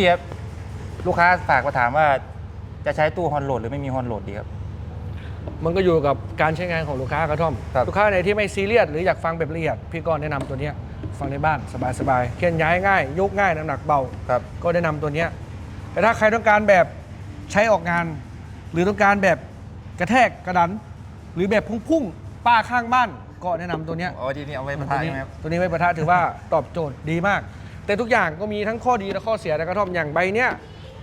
พี่ครับลูกค้าฝากมาถามว่าจะใช้ตู้ฮอนโหลดหรือไม่มีฮอนโหลดดีครับ มันก็อยู่กับการใช้งานของลูกค้ากระท่อม ครับ ลูกค้าไหนที่ไม่ซีเรียสหรืออยากฟังแบบละเอียด พี่ก็แนะนำตัวเนี้ยฟังในบ้านสบายๆเคลื่อนย้ายง่ายยกง่ายน้ำหนักเบา ครับ ก็แนะนำตัวเนี้ยแต่ถ้าใครต้องการแบบใช้ออกงาน หรือต้องการแบบกระแทกกระดัน หรือแบบพุ่งๆป้าข้างบ้าน ก็แนะนำตัวเนี้ยเอาทีนี้เอาไว้ปตัวระทะนี้ใช่ไหมครับตัวนี้ไว้ประทะถือว่าตอบโจทย์ดีมาก แต่ทุกอย่างก็มีทั้งข้อดีและข้อเสียแต่กระท่อมอย่างใบเนี้ย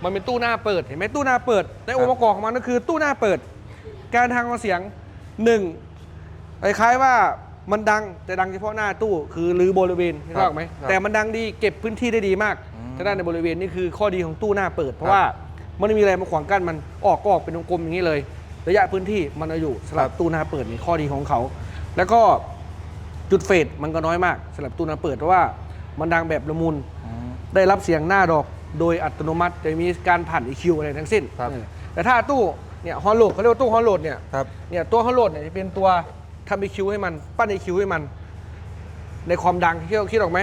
มันเป็นตู้หน้าเปิดเห็นไหมตู้หน้าเปิดในองค์ประกอบของมันก็คือตู้หน้าเปิด การทางของเสียงหนึ่งคล้ายๆว่ามันดังแต่ดังเฉพาะหน้าตู้คือหรือบริเวณนึกออกไหมครับแต่มันดังดีเก็บพื้นที่ได้ดีมากอืมถ้าด้านในบริเวณนี่คือข้อดีของตู้หน้าเปิด เพครัราะบว่ามันไม่มีอะไรมาขวางกั้นมันออกก็ออกเป็นวงกลมอย่างนี้เลย ระยะพื้นที่มันเอาอยู่สำหรับครับตู้หน้าเปิดนี่ข้อดีของเขา แล้วก็จุดเฟดมันก็น้อยมากสำหรับตู้หน้าเปิดเพราะว่า มันดังแบบละมุนอืมได้รับเสียงหน้าดอกโดยอัตโนมัติจะมีการผ่าน EQ อะไรทั้งสิ้น ครับเออแต่ถ้าตู้เนี่ยฮอลโหลดเขาเรียกว่าตู้ฮอลโหลดเนี่ย ครับ เนี่ยตัวฮอลโหลดเนี่ยจะเป็นตัวทำ EQ ให้มัน ปั้น EQ ให้มัน ในความดังที่เราคิดออกไหม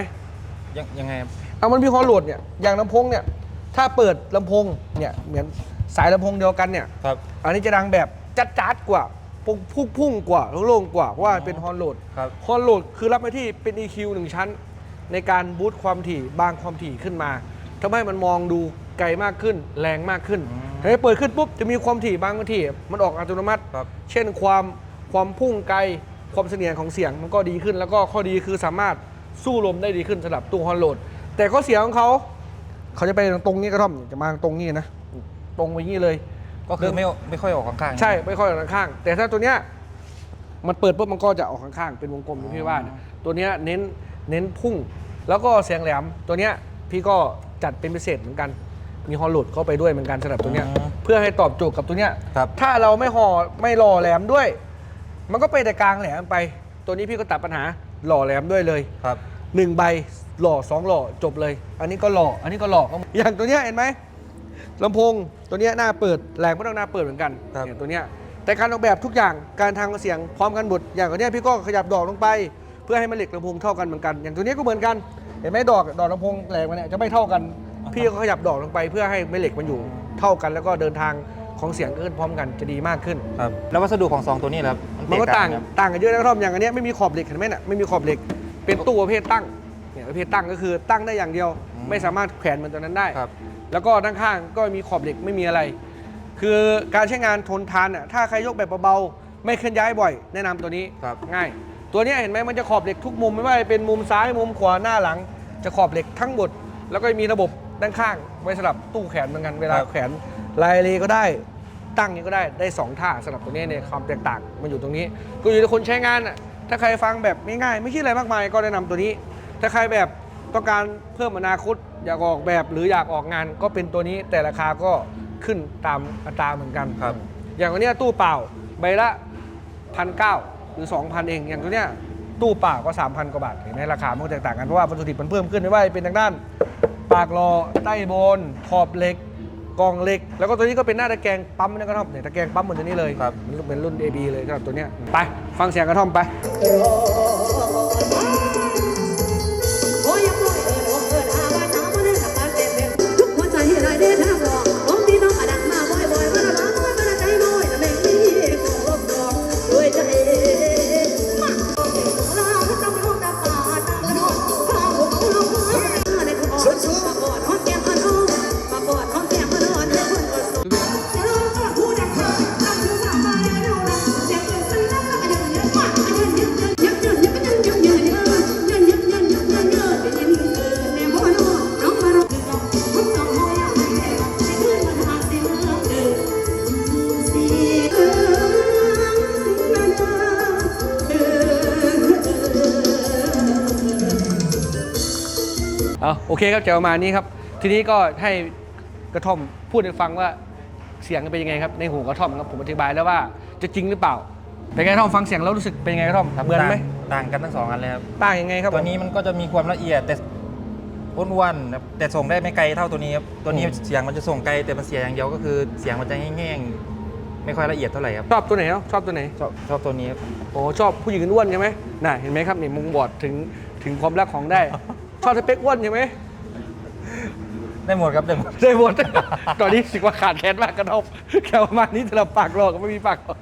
ยังยังไงครับเอามันมีฮอลโหลดเนี่ยอย่างลำโพงเนี่ยถ้าเปิดลำโพงเนี่ยเหมือนสายลำโพงเดียวกันเนี่ยครับ อันนี้จะดังแบบจัดจัดๆกว่าพุ่งพุ่งพุ่งกว่าโล่งๆกว่าเพราะว่าเป็นฮอลโหลดครับ ฮอลโหลดคือรับหน้าที่เป็น EQ หนึ่งชั้น ในการบูตความถี่บางความถี่ขึ้นมาทำให้มันมองดูไกลมากขึ้น แรงมากขึ้นอืมเฮ้ยเปิดขึ้นปุ๊บจะมีความถี่บางความถี่ มันออกอัตโนมัติครับเช่นความความพุ่งไกลความเสนียงของเสียงมันก็ดีขึ้น แล้วก็ข้อดีคือสามารถสู้ลมได้ดีขึ้นสำหรับตู้ฮอลโหลด แต่ข้อเสียของเขา เขาจะไปตรงนี้กระท่อมจะมาตรงนี้นะ ตรงไปนี้เลย ก็คือไม่ไม่ค่อยออกข้างๆใช่ไม่ค่อยออกข้างๆแต่ถ้าตัวเนี้ยมันเปิดปุ๊บมันก็จะออกข้างๆเป็นวงกลมอย่างที่ว่าเนี่ยตัวเนี้ยเน้น เน้นพุ่ง แล้วก็เสียงแหลมตัวเนี้ยพี่ก็จัดเป็นพิเศษเหมือนกัน มีฮอลโหลดเข้าไปด้วยเหมือนกันสำหรับตัวเนี้ยอืมเพื่อให้ตอบโจทย์กับตัวเนี้ย ครับ ถ้าเราไม่ห่อไม่หล่อแหลมด้วย มันก็ไปแต่กลางแหลมไป ตัวนี้พี่ก็ตัดปัญหาหล่อแหลมด้วยเลย ครับ หนึ่งใบหล่อสองหล่อจบเลย อันนี้ก็หล่ออันนี้ก็หล่ออย่างตัวเนี้ยเห็นไหมลำโพงตัวเนี้ยหน้าเปิดแหลมก็ต้องหน้าเปิดเหมือนกันครับเนี่ยตัวเนี้ยแต่การออกแบบทุกอย่างการทางเสียงพร้อมกันหมดอย่างตัวเนี้ยพี่ก็ขยับดอกลงไป เพื่อให้มันเหล็กลำโพงเท่ากันเหมือนกัน อย่างตัวเนี้ยก็เหมือนกันเห็นไหมดอกดอกลำโพงแหลมมันเนี่ยจะไม่เท่ากัน พี่ก็ขยับดอกลงไปเพื่อให้แม่เหล็กมันอยู่เท่ากัน แล้วก็เดินทางของเสียงขึ้นพร้อมกันจะดีมากขึ้น ครับ แล้ววัสดุของสองตัวนี้ล่ะครับมันก็แต่างครับต่างกันเยอะนะครับ อย่างอันเนี้ยไม่มีขอบเหล็กเห็นไหมเนี่ยไม่มีขอบเหล็ก เป็นตู้ประเภทตั้งเนี่ยประเภทตั้งก็คือตั้งได้อย่างเดียวอืมไม่สามารถแขวนมันตัวนั้นได้ครับ แล้วก็ด้านข้างก็มีขอบเหล็กไม่มีอะไร คือการใช้งานทนทานอะถ้าใครยกแบบเบาๆไม่เคลื่อนย้ายบ่อย แนะนำตัวนี้ครับง่าย ตัวเนี้ยเห็นไหมมันจะขอบเหล็กทุกมุมไม่ว่าจะเป็นมุมซ้ายมุมขวาหน้าหลัง จะขอบเหล็กทั้งหมด แล้วก็มีระบบด้านข้างไว้สำหรับตู้แขวนเหมือนกันเวลาครับแขวนลายเลก็ได้ตั้งนี้ก็ได้ได้สองท่าสำหรับตัวนี้เนี่ยความแตกต่างมันอยู่ตรงนี้ ก็อยู่ที่คนใช้งานอะถ้าใครฟังแบบง่ายๆไม่คิดอะไรมากมายก็แนะนำตัวนี้ ถ้าใครแบบต้องการเพิ่มอนาคตอยากออกแบบหรืออยากออกงานก็เป็นตัวนี้แต่ราคาก็ขึ้นตามอัตราเหมือนกันครับ อย่างวันเนี้ยตู้เปล่าใบละพันเหรือ 2,000 เองอย่างตัวเนี้ยตู้เปล่าก็ 3,000 กว่าบาทเห็นไหมราคามันก็แตกต่างกันเพราะว่าวัตถุดิบมันเพิ่มขึ้นไม่ว่าจะเป็นทางด้าน ปากรอใต้บนขอบเหล็กกองเหล็ก แล้วก็ตัวนี้ก็เป็นหน้าตะแกรงปั๊มนะกระท่อมเนี่ยตะแกรงปั๊มเหมือนตัวนี้เลยครับ มันเป็นรุ่น AB เลยสำหรับตัวเนี้ยไปฟังเสียงกระท่อมไป เดินเอาโอเคครับจะประมาณนี้ครับ ทีนี้ก็ให้กระท่อมพูดให้ฟังว่าเสียงเป็นยังไงครับในหูกระท่อมครับผมอธิบายแล้วว่าจะจริงหรือเปล่า เป็นไงกระท่อมฟังเสียงแล้วรู้สึกเป็นยังไงกระท่อมครับเหมือนไหมต่างต่างกันทั้งสองอันเลยครับต่างยังไงครับตัวนี้มันก็จะมีความละเอียดแต่อ้วนๆครับแต่ส่งได้ไม่ไกลเท่าตัวนี้ครับตัวนี้เสียงมันจะส่งไกลแต่มันเสียอย่างเดียวก็คือเสียงมันจะแห้งๆไม่ค่อยละเอียดเท่าไหร่ครับชอบตัวไหนเนาะชอบตัวไหนชอบชอบตัวนี้ครับโอ้ชอบผู้หญิงอ้วนใช่ไหมน่ะเห็นไหมครับนี่มุงบอดถึงถึงความรักของได้ ชอบสเปคอ้วนใช่ไหมได้หมดครับได้หมด ได้หมด ตอนนี้รู้สึกว่าขาดแคลนมากกระทบแค่ประมาณนี้สำหรับปากหลอกก็ไม่มีปากหลอก